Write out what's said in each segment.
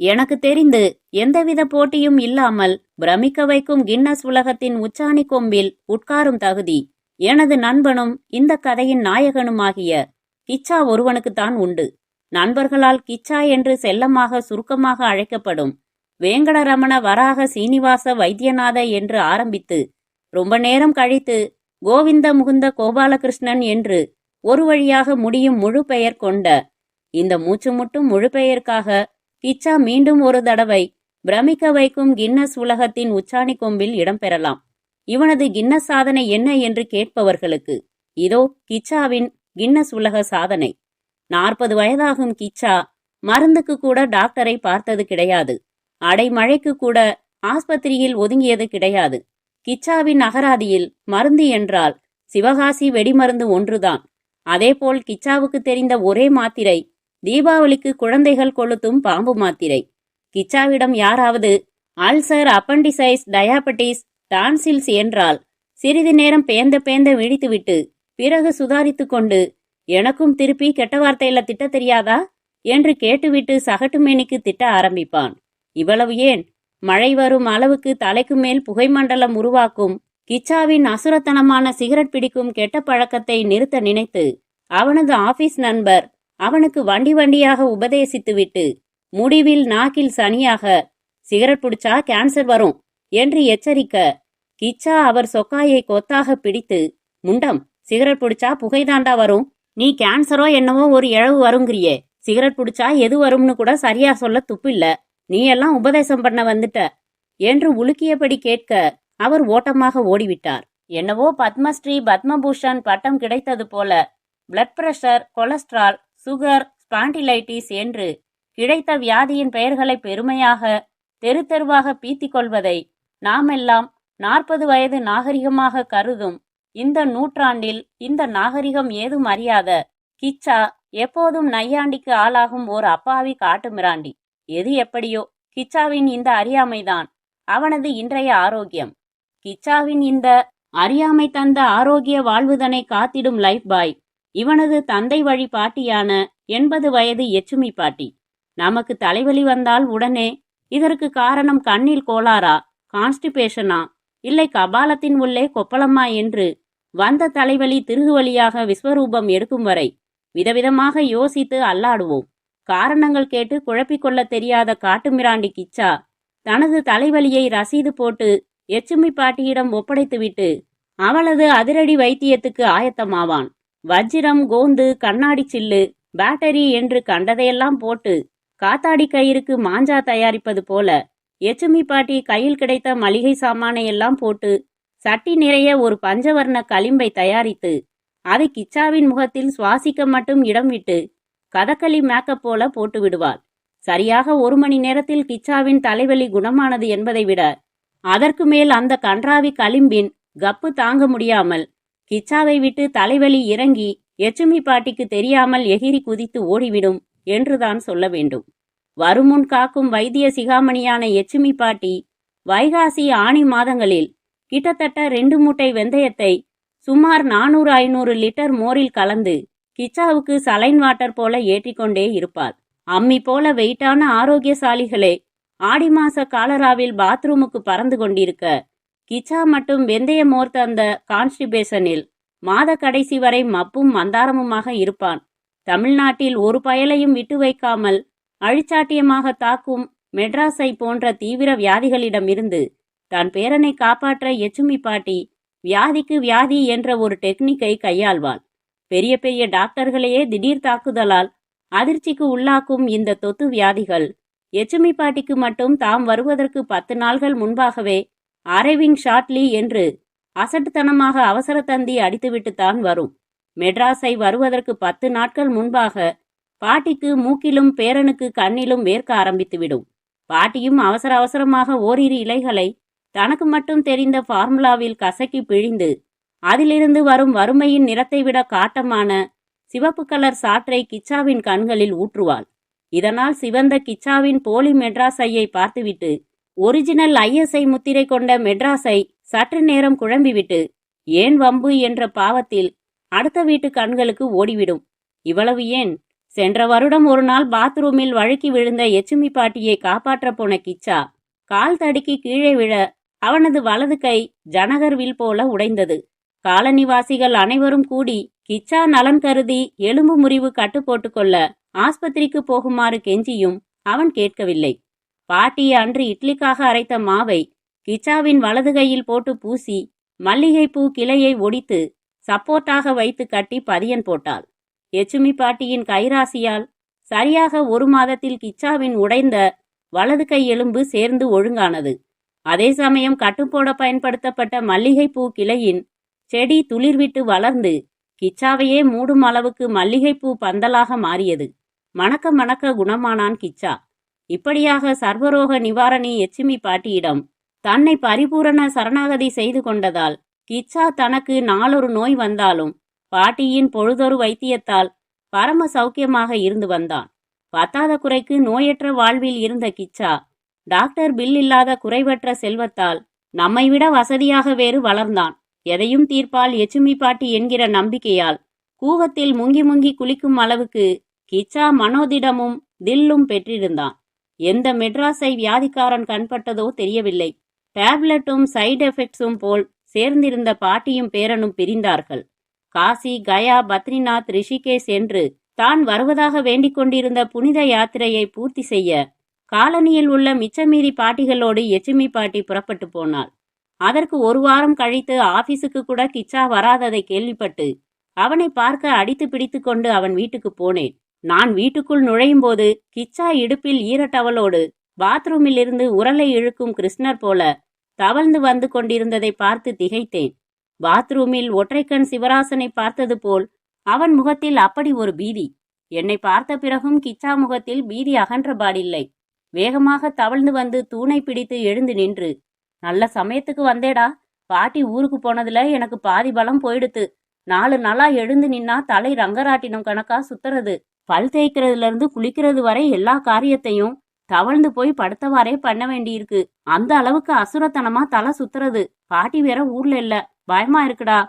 எனக்கு தெரிந்து எந்தவித போட்டியும் இல்லாமல் பிரமிக்க வைக்கும் கின்னஸ் உலகத்தின் உச்சாணி கொம்பில் உட்காரும் தகுதி எனது நண்பனும் இந்த கதையின் நாயகனுமாகிய கிச்சா ஒருவனுக்குத்தான் உண்டு. நண்பர்களால் கிச்சா என்று செல்லமாக சுருக்கமாக அழைக்கப்படும் வேங்கடரமண வராக சீனிவாச வைத்தியநாத என்று ஆரம்பித்து ரொம்ப நேரம் கழித்து கோவிந்த முகுந்த கோபாலகிருஷ்ணன் என்று ஒரு வழியாக முடியும் முழு பெயர் கொண்ட இந்த மூச்சு முட்டும் முழு பெயருக்காக கிச்சா மீண்டும் ஒரு தடவை பிரமிக்க வைக்கும் கின்னஸ் உலகத்தின் உச்சாணி கொம்பில் இடம்பெறலாம். இவனது கின்னஸ் சாதனை என்ன என்று கேட்பவர்களுக்கு இதோ கிச்சாவின் கின்னஸ் உலக சாதனை. நாற்பது வயதாகும் கிச்சா மருந்துக்கு கூட டாக்டரை பார்த்தது கிடையாது. அடைமழைக்கு கூட ஆஸ்பத்திரியில் ஒதுங்கியது கிடையாது. கிச்சாவின் அகராதியில் மருந்து என்றால் சிவகாசி வெடிமருந்து ஒன்றுதான். அதேபோல் கிச்சாவுக்கு தெரிந்த ஒரே மாத்திரை தீபாவளிக்கு குழந்தைகள் கொளுத்தும் பாம்பு மாத்திரை. கிச்சாவிடம் யாராவது அல்சர் அப்பண்டிசைஸ் டயாபட்டிஸ் டான்சில்ஸ் என்றால் சிறிது நேரம் பேந்த பேந்த விழித்துவிட்டு பிறகு சுதாரித்து கொண்டு எனக்கும் திருப்பி கெட்ட வார்த்தையில திட்ட தெரியாதா? என்று கேட்டுவிட்டு சகட்டுமேனிக்கு திட்ட ஆரம்பிப்பான். இவ்வளவு ஏன்? மழை வரும் அளவுக்கு தலைக்கு மேல் புகைமண்டலம் உருவாக்கும் கிச்சாவின் அசுரத்தனமான சிகரெட் பிடிக்கும் கெட்ட பழக்கத்தை நிறுத்த நினைத்து அவனது ஆபீஸ் நண்பர் அவனுக்கு வண்டி வண்டியாக உபதேசித்துவிட்டு முடிவில் நாக்கில் சனியாக சிகரெட் பிடிச்சா கேன்சர் வரும் என்று எச்சரிக்க கிச்சா அவர் சொக்காயை கொத்தாக பிடித்து முண்டம் சிகரெட் பிடிச்சா புகைதாண்டா வரும் நீ கேன்சரோ என்னவோ ஒரு இழவு வருங்கிறியே சிகரெட் பிடிச்சா எது வரும்னு கூட சரியா சொல்ல துப்பில்ல நீ எல்லாம் உபதேசம் பண்ண வந்துட்ட என்று உலுக்கியபடி கேட்க அவர் ஓட்டமாக ஓடிவிட்டார். என்னவோ பத்மஸ்ரீ பத்மபூஷன் பட்டம் கிடைத்தது போல blood pressure cholesterol sugar spondylitis என்று கிடைத்த வியாதியின் பெயர்களை பெருமையாக தெரு தெருவாக பீத்திக் கொள்வதை நாமெல்லாம் நாற்பது வயது நாகரிகமாக கருதும் இந்த நூற்றாண்டில் இந்த நாகரிகம் ஏதும் அறியாத கிச்சா எப்போதும் நையாண்டிக்கு ஆளாகும் ஓர் அப்பாவி காட்டு மிராண்டி. எது எப்படியோ கிச்சாவின் இந்த அறியாமைதான் அவனது இன்றைய ஆரோக்கியம். கிச்சாவின் இந்த அறியாமை தந்த ஆரோக்கிய வாழ்வுதனை காத்திடும் லைஃப் பாய். இவனது தந்தை வழி பாட்டியான எண்பது வயது எச்சுமி பாட்டி. நமக்கு தலைவலி வந்தால் உடனே இதற்கு காரணம் கண்ணில் கோளாரா கான்ஸ்டிபேஷனா இல்லை கபாலத்தின் உள்ளே கொப்பளமா என்று வந்த தலைவலி திருகுவலியாக விஸ்வரூபம் எடுக்கும் வரை விதவிதமாக யோசித்து அல்லாடுவோம். காரணங்கள் கேட்டு குழப்பிக்கொள்ள தெரியாத காட்டுமிராண்டி கிச்சா தனது தலைவலியை ரசீது போட்டு எச்சுமி பாட்டியிடம் ஒப்படைத்துவிட்டு அவளது அதிரடி வைத்தியத்துக்கு ஆயத்தமாவான். வஜ்ரம் கோந்து கண்ணாடி சில்லு பேட்டரி என்று கண்டதையெல்லாம் போட்டு காத்தாடி கயிறுக்கு மாஞ்சா தயாரிப்பது போல எச்சுமி பாட்டி கையில் கிடைத்த மளிகை சாமானை எல்லாம் போட்டு சட்டி நிறைய ஒரு பஞ்சவர்ண களிம்பை தயாரித்து அதை கிச்சாவின் முகத்தில் சுவாசிக்க மட்டும் இடம் விட்டு கதகளி மேக்கப் போல போட்டு விடுவாள். சரியாக ஒரு மணி நேரத்தில் கிச்சாவின் தலைவலி குணமானது என்பதை விட அதற்கு மேல் அந்த கன்றாவி களிம்பின் கப்பு தாங்க முடியாமல் கிச்சாவை விட்டு தலைவலி இறங்கி எச்சுமி பாட்டிக்கு தெரியாமல் எகிரி குதித்து ஓடிவிடும் என்றுதான் சொல்ல வேண்டும். வருமுன் காக்கும் வைத்திய சிகாமணியான எச்சுமி பாட்டி வைகாசி ஆணி மாதங்களில் கிட்டத்தட்ட ரெண்டு மூட்டை வெந்தயத்தை சுமார் நானூறு ஐநூறு லிட்டர் மோரில் கலந்து கிச்சாவுக்கு சலைன் வாட்டர் போல ஏற்றிக்கொண்டே இருப்பாள். அம்மி போல வெயிட்டான ஆரோக்கியசாலிகளே ஆடி மாச காலராவில் பாத்ரூமுக்கு பறந்து கொண்டிருக்க கிச்சா மட்டும் வெந்தயமோர் தந்த கான்ஸ்டிபேஷனில் மாத கடைசி வரை மப்பும் மந்தாரமுமாக இருப்பான். தமிழ்நாட்டில் ஒரு பயலையும் விட்டு வைக்காமல் அழிச்சாட்டியமாக தாக்கும் மெட்ராஸை போன்ற தீவிர வியாதிகளிடமிருந்து தன் பேரனை காப்பாற்ற எச்சுமி பாட்டி வியாதிக்கு வியாதி என்ற ஒரு டெக்னிக்கை கையாள்வாள். பெரிய பெரிய டாக்டர்களையே திடீர் தாக்குதலால் அதிர்ச்சிக்கு உள்ளாக்கும் இந்த தொத்து வியாதிகள் எச்சுமி பாட்டிக்கு மட்டும் தாம் வருவதற்கு பத்து நாள்கள் முன்பாகவே அரைவிங் ஷாட்லி என்று அசட்டுத்தனமாக அவசர தந்தி அடித்துவிட்டுத்தான் வரும். மெட்ராஸை வருவதற்கு பத்து நாட்கள் முன்பாக பாட்டிக்கு மூக்கிலும் பேரனுக்கு கண்ணிலும் வேர்க்க ஆரம்பித்துவிடும். பாட்டியும் அவசர அவசரமாக ஓரிரு இலைகளை தனக்கு மட்டும் தெரிந்த ஃபார்முலாவில் கசக்கி பிழிந்து அதிலிருந்து வரும் வறுமையின் நிறத்தை விட காட்டமான சிவப்பு கலர் சாற்றை கிச்சாவின் கண்களில் ஊற்றுவாள். இதனால் சிவந்த கிச்சாவின் போலி மெட்ராஸையை பார்த்துவிட்டு ஒரிஜினல் ஐஎஸ்ஐ முத்திரை கொண்ட மெட்ராஸை சற்று நேரம் குழம்பிவிட்டு ஏன் வம்பு? என்ற பாவத்தில் அடுத்த வீட்டு கண்களுக்கு ஓடிவிடும். இவ்வளவு ஏன்? சென்ற வருடம் ஒரு நாள் பாத்ரூமில் வழுக்கி விழுந்த எச்சுமி பாட்டியை காப்பாற்றப் போன கிச்சா கால் தடுக்கி கீழே விழ அவனது வலது கை ஜனகர் வில் போல உடைந்தது. காலனிவாசிகள் அனைவரும் கூடி கிச்சா நலன் கருதி எலும்பு முறிவு கட்டு போட்டுக்கொள்ள ஆஸ்பத்திரிக்கு போகுமாறு கெஞ்சியும் அவன் கேட்கவில்லை. பாட்டி அன்று இட்லிக்காக அரைத்த மாவை கிச்சாவின் வலது கையில் போட்டு பூசி மல்லிகைப்பூ கிளையை ஒடித்து சப்போர்ட்டாக வைத்து கட்டி பதியன் போட்டாள். எச்சுமி பாட்டியின் கைராசியால் சரியாக ஒரு மாதத்தில் கிச்சாவின் உடைந்த வலது கை எலும்பு சேர்ந்து ஒழுங்கானது. அதே சமயம் கட்டுப்போட பயன்படுத்தப்பட்ட மல்லிகைப்பூ கிளையின் செடி துளிர்விட்டு வளர்ந்து கிச்சாவையே மூடும் அளவுக்கு மல்லிகைப்பூ பந்தலாக மாறியது. மணக்க மணக்க குணமானான் கிச்சா. இப்படியாக சர்வரோக நிவாரணி எச்சிமி பாட்டியிடம் தன்னை பரிபூரண சரணாகதி செய்து கொண்டதால் கிச்சா தனக்கு நாளொரு நோய் வந்தாலும் பாட்டியின் பொழுதொரு வைத்தியத்தால் பரம சௌக்கியமாக இருந்து வந்தான். பத்தாத குறைக்கு நோயற்ற வாழ்வில் இருந்த கிச்சா டாக்டர் பில் இல்லாத குறைவற்ற செல்வத்தால் நம்மை விட வசதியாக வேறு வளர்ந்தான். எதையும் தீர்ப்பால் எச்சுமி பாட்டி என்கிற நம்பிக்கையால் கூவத்தில் முங்கி முங்கி குளிக்கும் அளவுக்கு கிச்சா மனோதிடமும் தில்லும் பெற்றிருந்தான். எந்த மெட்ராஸை வியாதிக்காரன் கண்பட்டதோ தெரியவில்லை. டேப்லெட்டும் சைடு எஃபெக்ட்ஸும் போல் சேர்ந்திருந்த பாட்டியும் பேரனும் பிரிந்தார்கள். காசி கயா பத்ரிநாத் ரிஷிகேஷ் என்று தான் வருவதாக வேண்டிக் கொண்டிருந்த புனித யாத்திரையை பூர்த்தி செய்ய காலனியில் உள்ள மிச்சமீறி பாட்டிகளோடு எச்சுமி பாட்டி புறப்பட்டு போனாள். அதற்கு ஒரு வாரம் கழித்து ஆபீஸுக்கு கூட கிச்சா வராததை கேள்விப்பட்டு அவனை பார்க்க அடித்து பிடித்து கொண்டு அவன் வீட்டுக்கு போனேன். நான் வீட்டுக்குள் நுழையும் போது கிச்சா இடுப்பில் ஈரட்டவலோடு பாத்ரூமில் இருந்து உரலை இழுக்கும் கிருஷ்ணர் போல தவழ்ந்து வந்து கொண்டிருந்ததை பார்த்து திகைத்தேன். பாத்ரூமில் ஒற்றைக்கண் சிவராசனை பார்த்தது போல் அவன் முகத்தில் அப்படி ஒரு பீதி. என்னை பார்த்த பிறகும் கிச்சா முகத்தில் பீதி அகன்றபாடில்லை வேகமாக தவழ்ந்து வந்து தூணை பிடித்து எழுந்து நின்று நல்ல சமயத்துக்கு வந்தேடா. பாட்டி ஊருக்கு போனதுல எனக்கு பாதி பலம் போயிடுத்து. நாலு நாளா எழுந்து நின்னா தலை ரங்கராட்டினம் கணக்கா சுத்துறது. பல் தேய்க்கிறதுல இருந்து குளிக்கிறது வரை எல்லா காரியத்தையும் தவழ்ந்து போய் படுத்தவாறே பண்ண வேண்டியிருக்கு. அந்த அளவுக்கு அசுரத்தனமா தலை சுத்துறது. பாட்டி வேற ஊர்ல இல்ல. பயமா இருக்குடா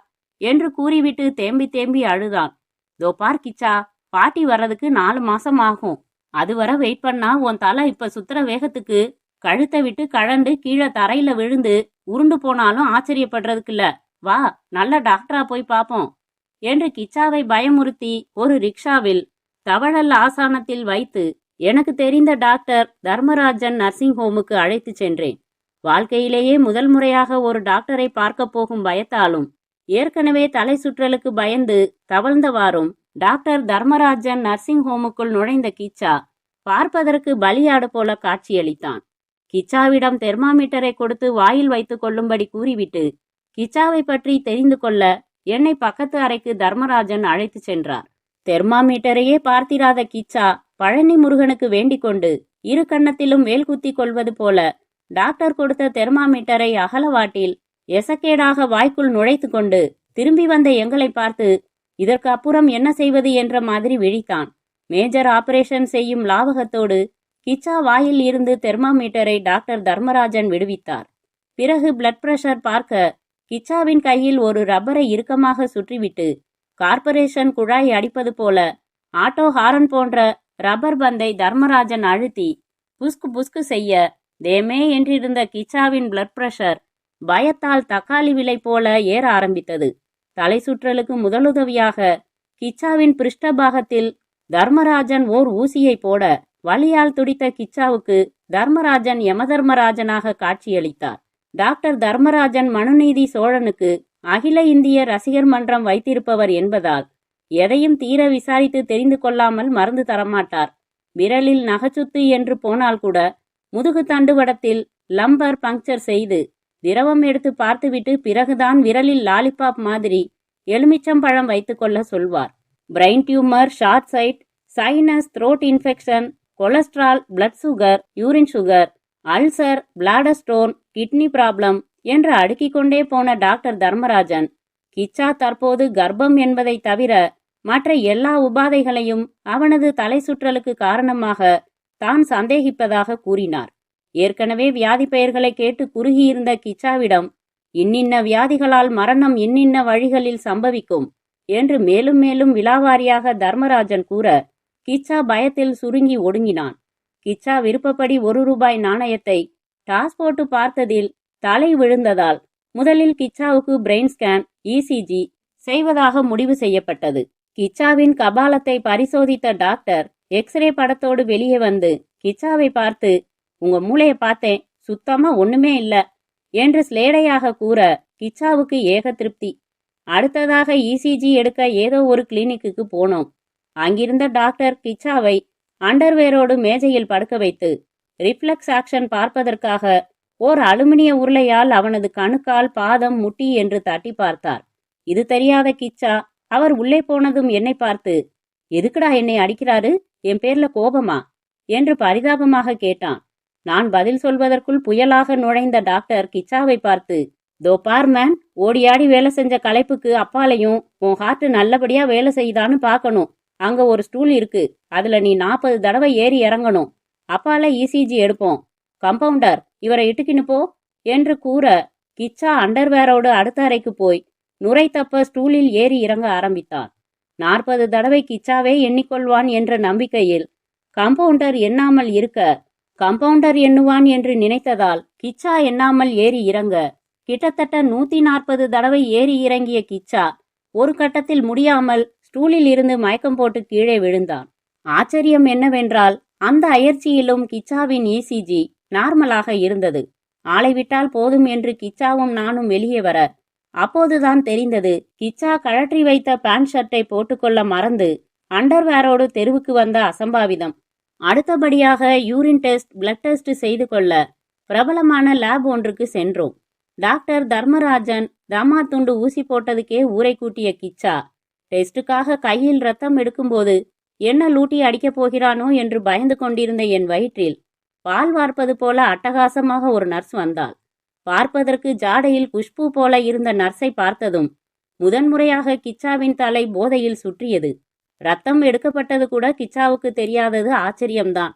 என்று கூறிவிட்டு தேம்பி தேம்பி அழுதான் தோ பார் கிச்சா பாட்டி வர்றதுக்கு நாலு மாசம் ஆகும். அது வர வெயிட் பண்ணா உன் தலை இப்ப சுத்துற வேகத்துக்கு கழுத்தை விட்டு கழண்டு கீழே தரையில விழுந்து உருண்டு போனாலும் ஆச்சரியப்படுறதுக்கு இல்ல வா நல்ல டாக்டரா போய் பாப்போம். என்று கிச்சாவை பயமுறுத்தி ஒரு ரிக்ஷாவில் தவழல் ஆசானத்தில் வைத்து எனக்கு தெரிந்த டாக்டர் தர்மராஜன் நர்சிங் ஹோமுக்கு அழைத்து சென்றேன். வாழ்க்கையிலேயே முதல் முறையாக ஒரு டாக்டரை பார்க்க போகும் பயத்தாலும் ஏற்கனவே தலை சுற்றலுக்கு பயந்து தவழ்ந்தவாறும் டாக்டர் தர்மராஜன் நர்சிங் ஹோமுக்குள் நுழைந்த கிச்சா பார்ப்பதற்கு பலியாடு போல காட்சியளித்தான். கிச்சாவிடம் தெர்மாமீட்டரை கொடுத்து வாயில் வைத்துக் கொள்ளும்படி கூறிவிட்டு கிச்சாவை பற்றி தெரிந்து கொள்ள என்னை பக்கத்து அறைக்கு தர்மராஜன் அழைத்து சென்றார். தெர்மாமீட்டரையே பார்த்திராத கிச்சா பழனி முருகனுக்கு வேண்டிக் கொண்டு இரு கன்னத்திலும் வேல் குத்தி கொள்வது போல டாக்டர் கொடுத்த தெர்மாமீட்டரை அகலவாட்டில் எசக்கேடாக வாய்க்குள் நுழைத்து கொண்டு திரும்பி வந்த எங்களை பார்த்து இதற்கு அப்புறம் என்ன செய்வது? என்ற மாதிரி விழித்தான். மேஜர் ஆபரேஷன் செய்யும் லாவகத்தோடு கிச்சா வாயில் இருந்து தெர்மாமீட்டரை டாக்டர் தர்மராஜன் விடுவித்தார். பிறகு பிளட் பிரஷர் பார்க்க கிச்சாவின் கையில் ஒரு ரப்பரை இறுக்கமாக சுற்றிவிட்டு கார்ப்பரேஷன் குழாய் அடிப்பது போல ஆட்டோ ஹாரன் போன்ற ரப்பர் பந்தை தர்மராஜன் அழுத்தி புஸ்கு புஸ்கு செய்ய தேமே என்றிருந்த கிச்சாவின் பிளட் பிரஷர் பயத்தால் தக்காளி விலை போல ஏற ஆரம்பித்தது. தலை சுற்றலுக்கு முதலுதவியாக கிச்சாவின் பிருஷ்டபாகத்தில் தர்மராஜன் ஓர் ஊசியை போட வலியால் துடித்த கிச்சாவுக்கு தர்மராஜன் யமதர்மராஜனாக காட்சியளித்தார். டாக்டர் தர்மராஜன் மனுநீதி சோழனுக்கு அகில இந்திய ரசிகர் மன்றம் வைத்திருப்பவர் என்பதால் எதையும் தீர விசாரித்து தெரிந்து கொள்ளாமல் மறந்து தரமாட்டார். விரலில் நகச்சுத்து என்று போனால் கூட முதுகு தண்டுவடத்தில் லம்பர் பங்க்சர் செய்து திரவம் எடுத்து பார்த்துவிட்டு பிறகுதான் விரலில் லாலிபாப் மாதிரி எலுமிச்சம்பழம் வைத்துக்கொள்ள சொல்வார். Brain tumour short sight sinus throat infection cholesterol blood sugar urine sugar ulcer bladder stone kidney problem என்று அடுக்கிக் கொண்டே போன டாக்டர் தர்மராஜன் கிச்சா தற்போது கர்ப்பம் என்பதை தவிர மற்ற எல்லா உபாதைகளையும் அவனது தலை சுற்றலுக்கு காரணமாக தான் சந்தேகிப்பதாக கூறினார். ஏற்கனவே வியாதி பெயர்களை கேட்டு குறுகியிருந்த கிச்சாவிடம் இன்னின்ன வியாதிகளால் மரணம் இன்னின்ன வழிகளில் சம்பவிக்கும் என்று மேலும் மேலும் விலாவாரியாக தர்மராஜன் கூற கிச்சா பயத்தில் சுருங்கி ஒடுங்கினான். கிச்சா விருப்பப்படி ஒரு ரூபாய் நாணயத்தை டாஸ் போட்டு பார்த்ததில் தலை விழுந்ததால் முதலில் கிச்சாவுக்கு பிரெயின் ஸ்கேன் இசிஜி செய்வதாக முடிவு செய்யப்பட்டது. கிச்சாவின் கபாலத்தை பரிசோதித்த டாக்டர் எக்ஸ்ரே படத்தோடு வெளியே வந்து கிச்சாவை பார்த்து உங்க மூளைய பார்த்தேன் சுத்தமா ஒண்ணுமே இல்ல என்று ஸ்லேடையாக கூற கிச்சாவுக்கு ஏக திருப்தி. அடுத்ததாக இசிஜி எடுக்க ஏதோ ஒரு கிளினிக்கு போனோம். அங்கிருந்த டாக்டர் கிச்சாவை அண்டர்வேரோடு மேஜையில் படுக்க வைத்து ரிஃப்ளெக்ஸ் ஆக்ஷன் பார்ப்பதற்காக ஓர் அலுமினிய உருளையால் அவனது கணுக்கால் பாதம் முட்டி என்று தட்டி பார்த்தார். இது தெரியாத கிச்சா அவர் உள்ளே போனதும் என்னை பார்த்து எதுக்குடா என்னை அடிக்கிறாரு? என் பேர்ல கோபமா? என்று பரிதாபமாக கேட்டான். நான் பதில் சொல்வதற்குள் புயலாக நுழைந்த டாக்டர் கிச்சாவை பார்த்து தோ பார் மேன் ஓடியாடி வேலை செஞ்ச களைப்புக்கு அப்பாலையும் உன் ஹார்ட் நல்லபடியா வேலை செய்யுதான்னு பார்க்கணும். அங்க ஒரு ஸ்டூல் இருக்கு அதுல நீ நாற்பது தடவை ஏறி இறங்கணும். அப்பால இசிஜி எடுப்போம். கம்பவுண்டர் இவரை இட்டுக்கின்னு போ என்று கூற கிச்சா அண்டர்வேரோடு அடுத்த அறைக்கு போய் நுரை தப்ப ஸ்டூலில் ஏறி இறங்க ஆரம்பித்தான் நாற்பது தடவை கிச்சாவே எண்ணிக்கொள்வான் என்ற நம்பிக்கையில் கம்பவுண்டர் எண்ணாமல் இருக்க கம்பவுண்டர் எண்ணுவான் என்று நினைத்ததால் கிச்சா எண்ணாமல் ஏறி இறங்க கிட்டத்தட்ட நூத்தி நாற்பது தடவை ஏறி இறங்கிய கிச்சா ஒரு கட்டத்தில் முடியாமல் ஸ்டூலில் இருந்து மயக்கம் போட்டு கீழே விழுந்தான். ஆச்சரியம் என்னவென்றால் அந்த அயற்சியிலும் கிச்சாவின் இசிஜி நார்மலாக இருந்தது. ஆளை விட்டால் போதும் என்று கிச்சாவும் நானும் வெளியே வர. அப்போதுதான் தெரிந்தது கிச்சா கழற்றி வைத்த பேண்ட் ஷர்ட்டை போட்டுக்கொள்ள மறந்து அண்டர்வேரோடு தெருவுக்கு வந்த அசம்பாவிதம். அடுத்தபடியாக யூரின் டெஸ்ட் பிளட் டெஸ்ட் செய்து கொள்ள பிரபலமான லேப் ஒன்றுக்கு சென்றோம். டாக்டர் தர்மராஜன் தமா துண்டு ஊசி போட்டதுக்கே ஊரை கூட்டிய கிச்சா டெஸ்டுக்காக கையில் ரத்தம் எடுக்கும்போது என்ன லூட்டி அடிக்கப் போகிறானோ? என்று பயந்து கொண்டிருந்த என் வயிற்றில் பால் வார்ப்பது போல அட்டகாசமாக ஒரு நர்ஸ் வந்தாள். பார்ப்பதற்கு ஜாடையில் குஷ்பு போல இருந்த நர்ஸை பார்த்ததும் முதன்முறையாக கிச்சாவின் தலை போதையில் சுற்றியது. ரத்தம் எடுக்கப்பட்டது கூட கிச்சாவுக்கு தெரியாதது ஆச்சரியம்தான்.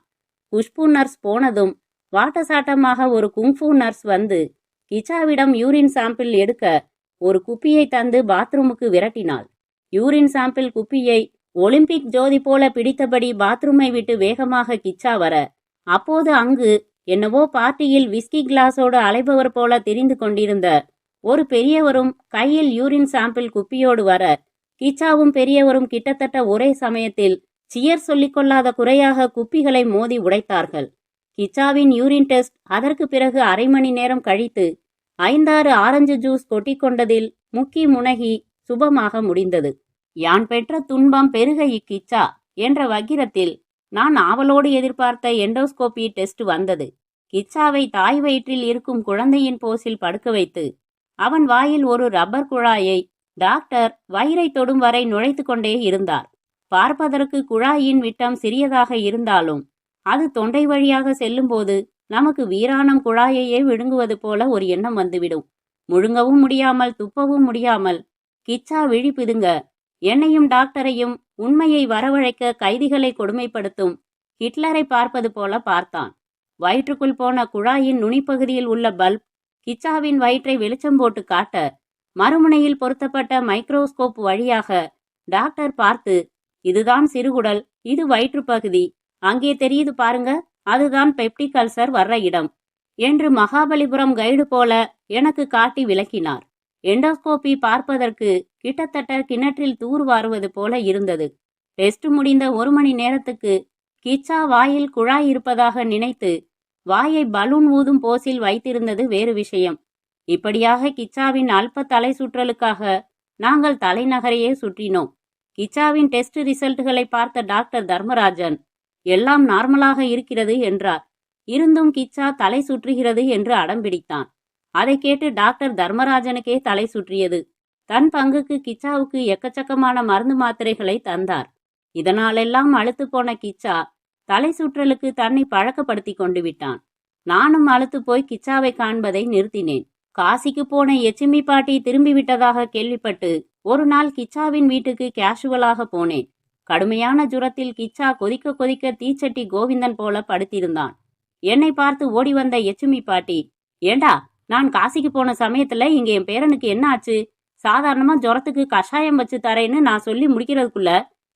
குஷ்பு நர்ஸ் போனதும் வாட்டசாட்டமாக ஒரு குங்ஃபு நர்ஸ் வந்து கிச்சாவிடம் யூரின் சாம்பிள் எடுக்க ஒரு குப்பியை தந்து பாத்ரூமுக்கு விரட்டினாள். யூரின் சாம்பிள் குப்பியை ஒலிம்பிக் ஜோதி போல பிடித்தபடி பாத்ரூமை விட்டு வேகமாக கிச்சா வர அப்போது அங்கு என்னவோ பார்ட்டியில் விஸ்கி கிளாஸோடு அலைபவர் போல தெரிந்து கொண்டிருந்த ஒரு பெரியவரும் கையில் யூரின் சாம்பிள் குப்பியோடு வர கிச்சாவும் பெரியவரும் கிட்டத்தட்ட ஒரே சமயத்தில் சியர் சொல்லிக் கொள்ளாத குறையாக குப்பிகளை மோதி உடைத்தார்கள். கிச்சாவின் யூரின் டெஸ்ட் அதற்கு பிறகு அரை மணி நேரம் கழித்து ஐந்தாறு ஆரஞ்சு ஜூஸ் கொட்டிக்கொண்டதில் முக்கி முனகி சுபமாக முடிந்தது. யான் பெற்ற துன்பம் பெருக இக்கிச்சா? என்ற வக்கிரத்தில் நான் ஆவலோடு எதிர்பார்த்த எண்டோஸ்கோபி டெஸ்ட் வந்தது. கிச்சாவை தாய் வயிற்றில் இருக்கும் குழந்தையின் போஸில் படுக்க வைத்து அவன் வாயில் ஒரு ரப்பர் குழாயை டாக்டர் வயிறை தொடும் வரை நுழைத்து கொண்டே இருந்தார். பார்ப்பதற்கு குழாயின் விட்டம் சிறியதாக இருந்தாலும் அது தொண்டை வழியாக செல்லும்போது நமக்கு வீராணம் குழாயையே விழுங்குவது போல ஒரு எண்ணம் வந்துவிடும். முழுங்கவும் முடியாமல் துப்பவும் முடியாமல் கிச்சா விழி பிதுங்க என்னையும் டாக்டரையும் உண்மையை வரவழைக்க கைதிகளை கொடுமைப்படுத்தும். ஹிட்லரை பார்ப்பது போல பார்த்தான். வயிற்றுக்குள் போன குழாயின் நுனிப்பகுதியில் உள்ள பல்ப் கிச்சாவின் வயிற்றை வெளிச்சம் போட்டு காட்ட மறுமுனையில் பொருத்தப்பட்ட மைக்ரோஸ்கோப் வழியாக டாக்டர் பார்த்து இதுதான் சிறுகுடல் இது வயிற்றுப்பகுதி. அங்கே தெரியுது பாருங்க அதுதான் பெப்டிக் அல்சர் வர்ற இடம் என்று மகாபலிபுரம் கைடு போல எனக்கு காட்டி விளக்கினார். எண்டோஸ்கோபி பார்ப்பதற்கு கிட்டத்தட்ட கிணற்றில் தூர்வாருவது போல இருந்தது. டெஸ்ட் முடிந்த ஒரு மணி நேரத்துக்கு கிச்சா வாயில் குழாய் இருப்பதாக நினைத்து வாயை பலூன் ஊதும் போஸில் வைத்திருந்தது வேறு விஷயம். இப்படியாக கிச்சாவின் அல்ப தலை சுற்றலுக்காக நாங்கள் தலைநகரையே சுற்றினோம். கிச்சாவின் டெஸ்ட் ரிசல்ட்டுகளை பார்த்த டாக்டர் தர்மராஜன் எல்லாம் நார்மலாக இருக்கிறது என்றார். இருந்தும் கிச்சா தலை சுற்றுகிறது என்று அடம்பிடித்தான் அதை கேட்டு டாக்டர் தர்மராஜனுக்கே தலை சுற்றியது. தன் பங்குக்கு கிச்சாவுக்கு எக்கச்சக்கமான மருந்து மாத்திரைகளை தந்தார். இதனாலெல்லாம் அழுத்து போன கிச்சா தலை சுற்றலுக்கு தன்னை பழக்கப்படுத்தி கொண்டு விட்டான். நானும் அழுத்து போய் கிச்சாவை காண்பதை நிறுத்தினேன். காசிக்கு போன எச்சிமி பாட்டி திரும்பி விட்டதாக கேள்விப்பட்டு ஒரு நாள் கிச்சாவின் வீட்டுக்கு கேஷுவலாக போனேன். கடுமையான ஜுரத்தில் கிச்சா கொதிக்க கொதிக்க தீச்சட்டி கோவிந்தன் போல படுத்திருந்தான். என்னை பார்த்து ஓடி வந்த எச்சுமி பாட்டி ஏண்டா நான் காசிக்கு போன சமயத்துல இங்க என் பேரனுக்கு என்ன ஆச்சு? சாதாரணமா ஜுரத்துக்கு கஷாயம் வச்சு தரேன்னு நான் சொல்லி முடிக்கிறதுக்குள்ள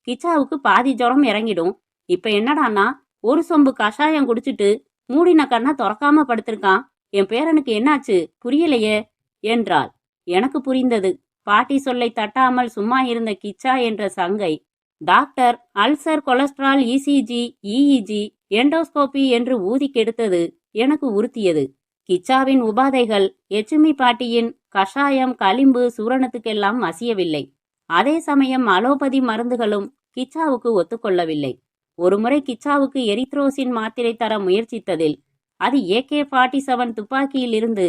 கிச்சாவுக்கு பாதி ஜுரம் இறங்கிடும். இப்ப என்னடான்னா ஒரு சொம்பு கஷாயம் குடிச்சிட்டு மூடின கண்ணா திறக்காம படுத்திருக்கான். என் பேரனுக்கு என்னாச்சு புரியலையே என்றாள். எனக்கு புரிந்தது. பாட்டி சொல்லை தட்டாமல் சும்மா இருந்த கிச்சா என்ற சங்கை. Doctor ulcer cholesterol ECG EEG endoscopy என்று ஊதி கெடுத்தது எனக்கு உறுத்தியது. கிச்சாவின் உபாதைகள் எச்சுமி பாட்டியின் கஷாயம் களிம்பு சூரணத்துக்கெல்லாம் மசியவில்லை அதே சமயம் அலோபதி மருந்துகளும் கிச்சாவுக்கு ஒத்துக்கொள்ளவில்லை. ஒருமுறை கிச்சாவுக்கு எரித்ரோசின் மாத்திரை தர முயற்சித்ததில் அது ஏகே ஃபார்ட்டி செவன் துப்பாக்கியிலிருந்து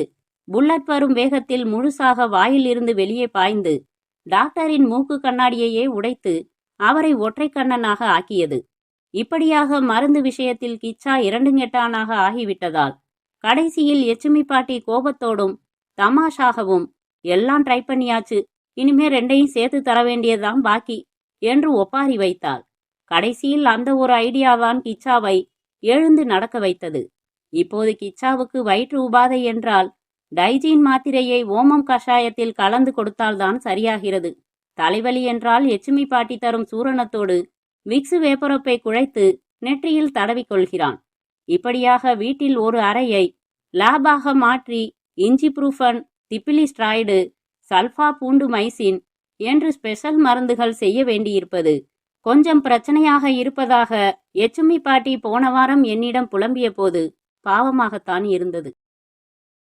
புல்லட் வரும் வேகத்தில் முழுசாக வாயில் இருந்து வெளியே பாய்ந்து டாக்டரின் மூக்கு கண்ணாடியையே உடைத்து அவரை ஒற்றை கண்ணனாக ஆக்கியது. இப்படியாக மருந்து விஷயத்தில் கிச்சா இரண்டுங்கெட்டானாக ஆகிவிட்டதால் கடைசியில் எச்சுமி பாட்டி கோபத்தோடும் தமாஷாகவும் எல்லாம் ட்ரை பண்ணியாச்சு. இனிமே ரெண்டையும் சேர்த்து தர வேண்டியதுதான் பாக்கி என்று ஒப்பாரி வைத்தாள். கடைசியில் அந்த ஒரு ஐடியாதான் கிச்சாவை எழுந்து நடக்க வைத்தது. இப்போது கிச்சாவுக்கு வயிற்று உபாதை என்றால் டைஜீன் மாத்திரையை ஓமம் கஷாயத்தில் கலந்து கொடுத்தால்தான் சரியாகிறது. தலைவலி என்றால் எச்சுமி பாட்டி தரும் சூரணத்தோடு விக்ஸ் வேப்பரப்பை குழைத்து நெற்றியில் தடவிக் கொள்கிறான். இப்படியாக வீட்டில் ஒரு அறையை லாபாக மாற்றி இஞ்சிப்ரூஃபன் திப்பிலிஸ்ட்ராய்டு சல்ஃபா பூண்டு மைசின் என்று ஸ்பெஷல் மருந்துகள் செய்ய வேண்டியிருப்பது. கொஞ்சம் பிரச்சனையாக இருப்பதாக எச்சுமி பாட்டி போன வாரம் என்னிடம் புலம்பிய போது பாவமாகத்தான் இருந்தது.